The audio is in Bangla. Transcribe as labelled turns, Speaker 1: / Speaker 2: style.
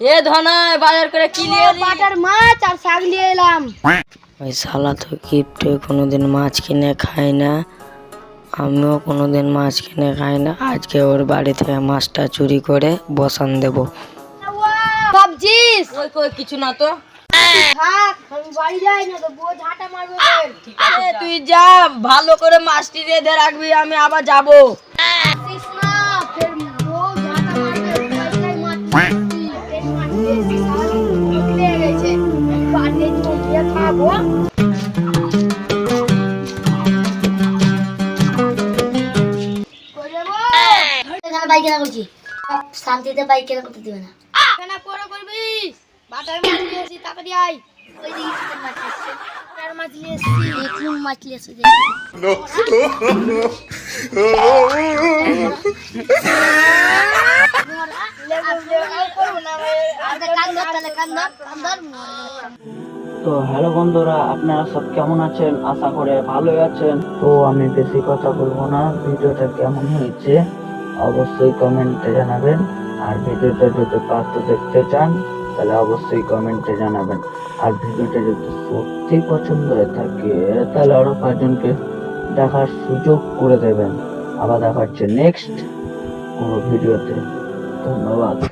Speaker 1: এ ধনায় বাজার করে কি নিয়ে
Speaker 2: বাটার মাছ আর শাক নিয়ে এলাম।
Speaker 3: ওই শালা তো কিপটে কোনোদিন মাছ কিনে খাই না। আমিও কোনোদিন মাছ কিনে খাই না। আজকে ওর বাড়ি থেকে মাছটা চুরি করে বসান দেবো।
Speaker 2: ভাবছিস?
Speaker 1: কিছু না তো?
Speaker 2: থাক আমি বাড়ি যাই না তো বউ ঝাঁটা মারবে বল।
Speaker 1: এ, তুই যা ভালো করে মাছটি রেঁধে রাখবি আমি আবার যাব।
Speaker 2: খাব। করে
Speaker 4: বাইক করছি। শান্তিতে বাইক কেনা করতে দিবে না।
Speaker 2: কেনা পরে করবি
Speaker 3: তো হ্যালো বন্ধুরা, আপনারা সব কেমন আছেন? আশা করে ভালোই আছেন। তো আমি বেশি কথা বলব না, ভিডিওটা কেমন হয়েছে অবশ্যই কমেন্টে জানাবেন। আর ভিডিওটা যদি পার্ট দেখতে চান তাহলে অবশ্যই কমেন্টে জানাবেন। আর ভিডিওটা যদি সত্যি পছন্দ হয়ে থাকে, তাহলে আরও পাঁচজনকে দেখার সুযোগ করে দেবেন। আবার দেখা হচ্ছে নেক্সট কোনো ভিডিওতে। ধন্যবাদ।